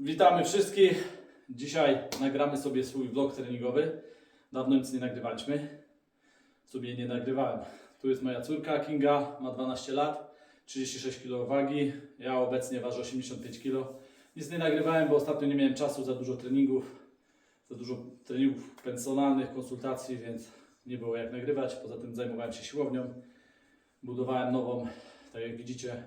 Witamy wszystkich. Dzisiaj nagramy sobie swój vlog treningowy. Dawno nic nie nagrywaliśmy. Sobie nie nagrywałem. Tu jest moja córka Kinga, ma 12 lat, 36 kg wagi. Ja obecnie ważę 85 kg. Nic nie nagrywałem, bo ostatnio nie miałem czasu, za dużo treningów, za dużo treningów personalnych, konsultacji, więc nie było jak nagrywać. Poza tym zajmowałem się siłownią, budowałem nową, tak jak widzicie.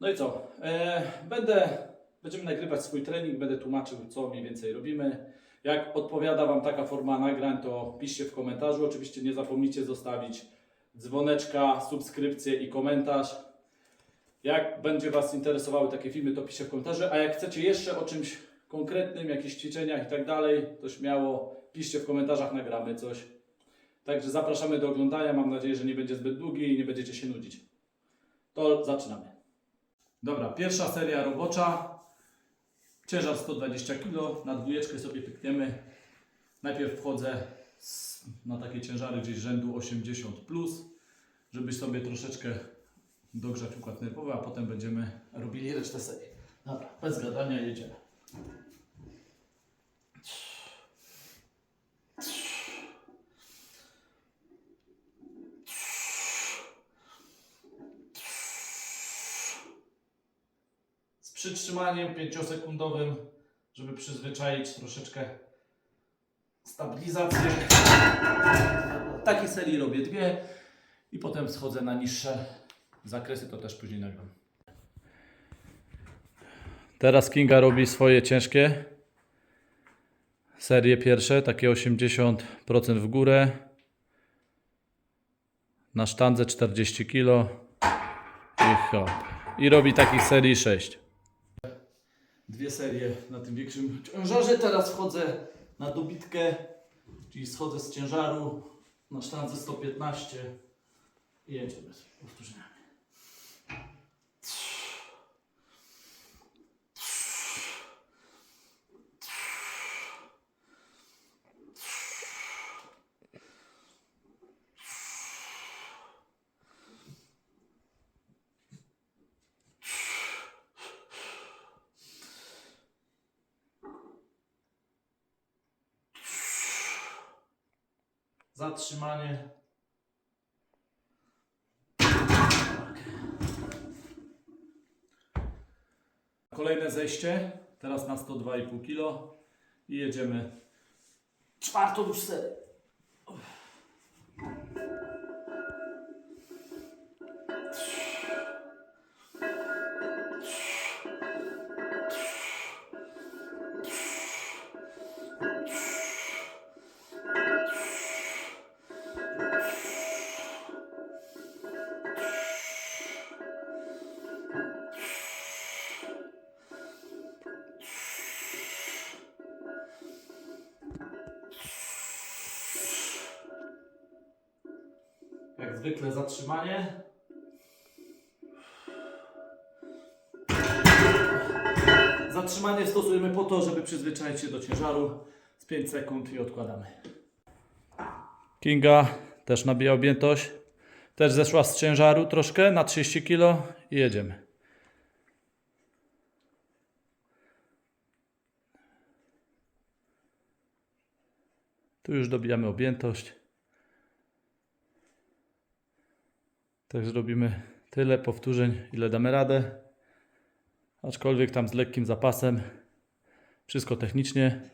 No i co? E, będę, będziemy nagrywać swój trening, będę tłumaczył, co mniej więcej robimy. Jak odpowiada Wam taka forma nagrań, to piszcie w komentarzu. Oczywiście nie zapomnijcie zostawić dzwoneczka, subskrypcję i komentarz. Jak będzie Was interesowały takie filmy, to piszcie w komentarzu. A jak chcecie jeszcze o czymś konkretnym, jakichś ćwiczeniach i tak dalej, to śmiało piszcie w komentarzach, nagramy coś. Także zapraszamy do oglądania. Mam nadzieję, że nie będzie zbyt długi i nie będziecie się nudzić. To zaczynamy. Dobra, pierwsza seria robocza. Ciężar 120 kg. Na dwójeczkę sobie pykniemy. Najpierw wchodzę na takie ciężary gdzieś rzędu 80, plus, żeby sobie troszeczkę dogrzać układ nerwowy, a potem będziemy robili resztę serii. Dobra, bez gadania jedziemy. Przytrzymaniem 5-sekundowym, żeby przyzwyczaić troszeczkę stabilizację. Takiej serii robię dwie i potem schodzę na niższe zakresy, to też później nagram. Teraz Kinga robi swoje ciężkie serie pierwsze, takie 80% w górę. Na sztandze 40 kg i hop. I robi takich serii 6 dwie serie na tym większym ciężarze. Teraz wchodzę na dobitkę, czyli schodzę z ciężaru na sztandze 115 i jedziemy z Zatrzymanie. Kolejne zejście, teraz na 102,5 kg i jedziemy czwartą już serię. Zwykle zatrzymanie. Zatrzymanie stosujemy po to, żeby przyzwyczaić się do ciężaru z 5 sekund i odkładamy. Kinga też nabija objętość. Też zeszła z ciężaru troszkę na 30 kg i jedziemy. Tu już dobijamy objętość. Tak zrobimy tyle powtórzeń, ile damy radę. Aczkolwiek tam z lekkim zapasem. Wszystko technicznie.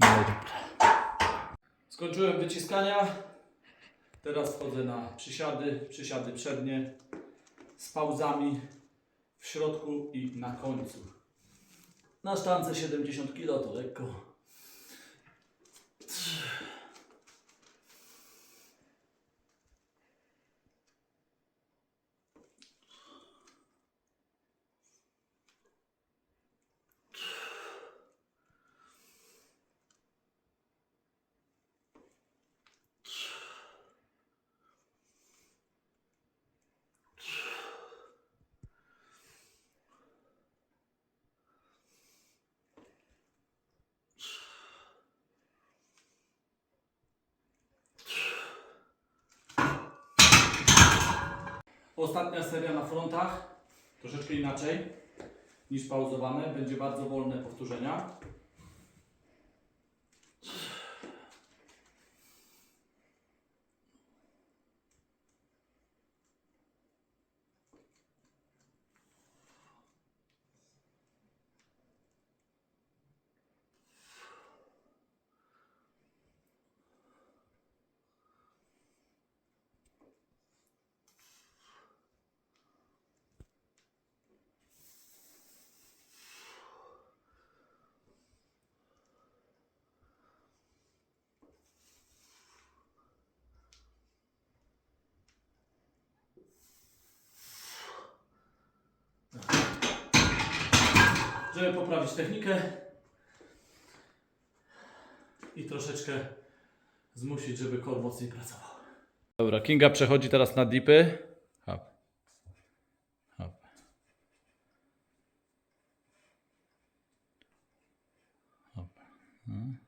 No dobra. Skończyłem wyciskania. Teraz wchodzę na przysiady, przysiady przednie z pauzami w środku i na końcu. Na sztance 70 kg to lekko. Ostatnia seria na frontach, troszeczkę inaczej niż pauzowane. Będzie bardzo wolne powtórzenia. Żeby poprawić technikę i troszeczkę zmusić, żeby kor mocniej pracował. Dobra, Kinga przechodzi teraz na dipy. Hop. Hop. Hop. No.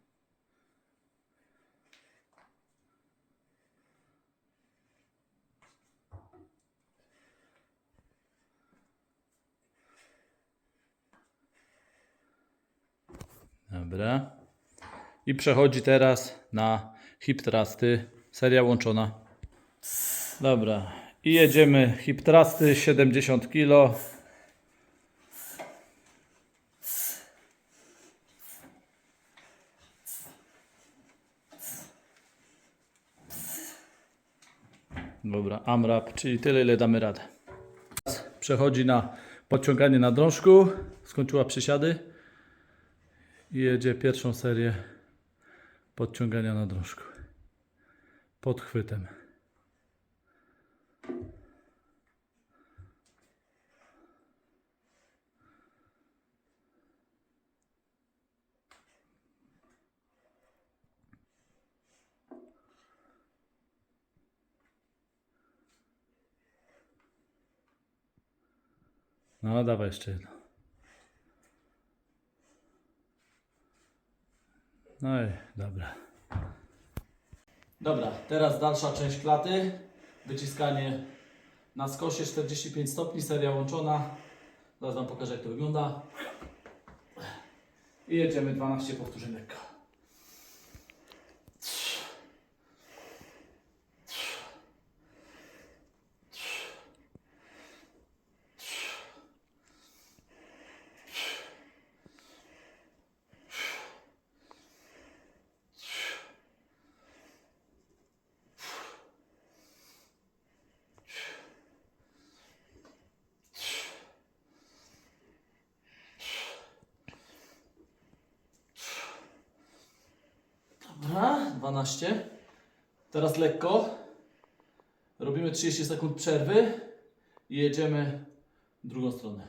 Dobra. I przechodzi teraz na hip thrusty, seria łączona. Dobra. I jedziemy hip thrusty 70 kg. Dobra, AMRAP, czyli tyle ile damy radę. Przechodzi na podciąganie na drążku. Skończyła przysiady i jedzie pierwszą serię podciągania na drążku. Pod chwytem. No, dawaj jeszcze jedno. No i dobra. Dobra, teraz dalsza część klaty. Wyciskanie na skosie 45 stopni, seria łączona. Zaraz Wam pokażę jak to wygląda. I jedziemy 12 powtórzeń lekko. Dobra, 12. Teraz lekko. Robimy 30 sekund przerwy i jedziemy w drugą stronę.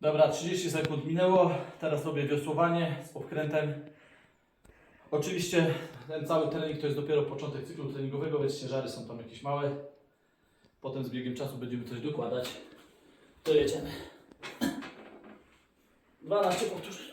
Dobra, 30 sekund minęło. Teraz robię wiosłowanie z obkrętem. Oczywiście ten cały trening to jest dopiero początek cyklu treningowego, więc ciężary są tam jakieś małe. Potem z biegiem czasu będziemy coś dokładać. To jedziemy. 12 powtórzeń.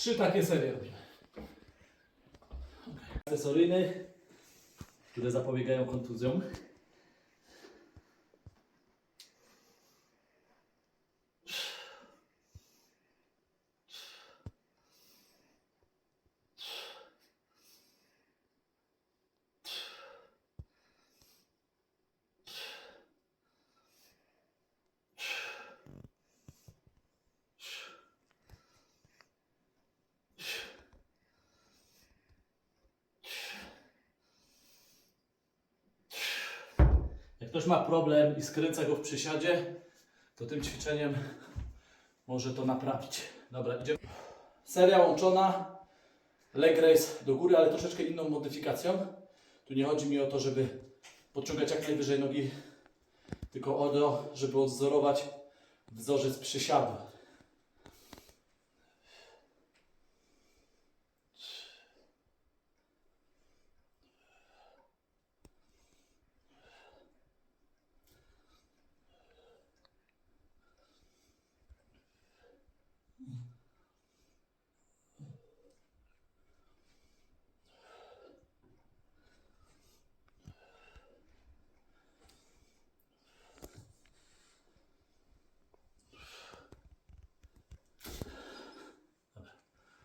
Trzy takie serie robimy. Akcesoryjny, które zapobiegają kontuzjom. Ktoś ma problem i skręca go w przysiadzie, to tym ćwiczeniem może to naprawić. Dobra, idziemy. Seria łączona, leg raise do góry, ale troszeczkę inną modyfikacją. Tu nie chodzi mi o to, żeby podciągać jak najwyżej nogi, tylko o to, żeby odzorować wzorzec przysiadu.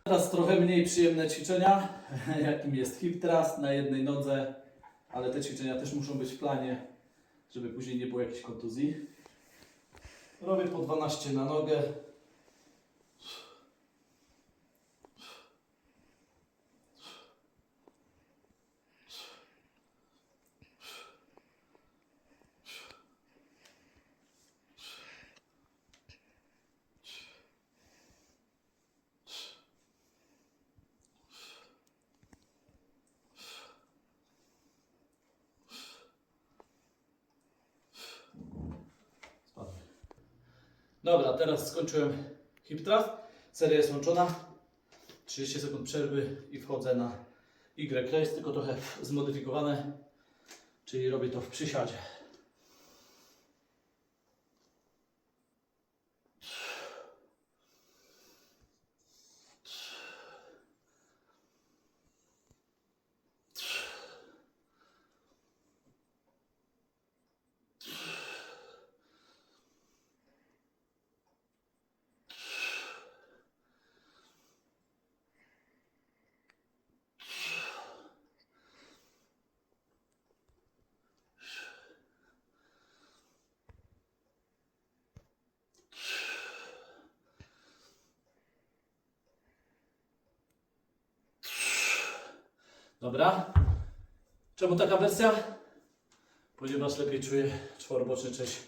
Teraz trochę mniej przyjemne ćwiczenia, jakim jest hip thrust na jednej nodze, ale te ćwiczenia też muszą być w planie, żeby później nie było jakiejś kontuzji. Robię po 12 na nogę. Dobra, teraz skończyłem hip thrust. Seria jest łączona. 30 sekund przerwy i wchodzę na Y race, tylko trochę zmodyfikowane. Czyli robię to w przysiadzie. Dobra. Czemu taka wersja? Ponieważ lepiej czuję czworoboczny część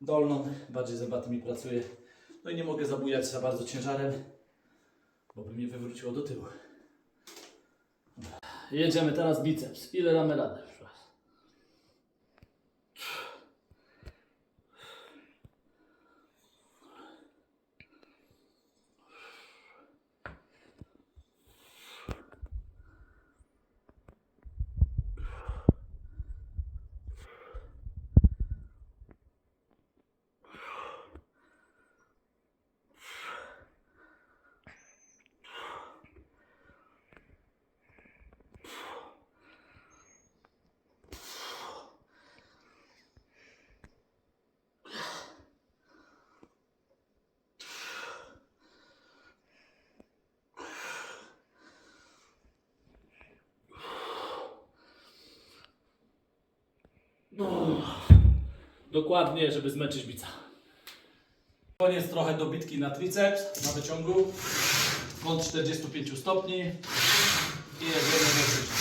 dolną, bardziej zębatymi pracuję. No i nie mogę zabujać za bardzo ciężarem, bo by mnie wywróciło do tyłu. Dobra. Jedziemy teraz biceps. Ile damy radę? Dokładnie, żeby zmęczyć bica. Koniec trochę dobitki na triceps, na wyciągu. Kąt 45 stopni. I jedziemy do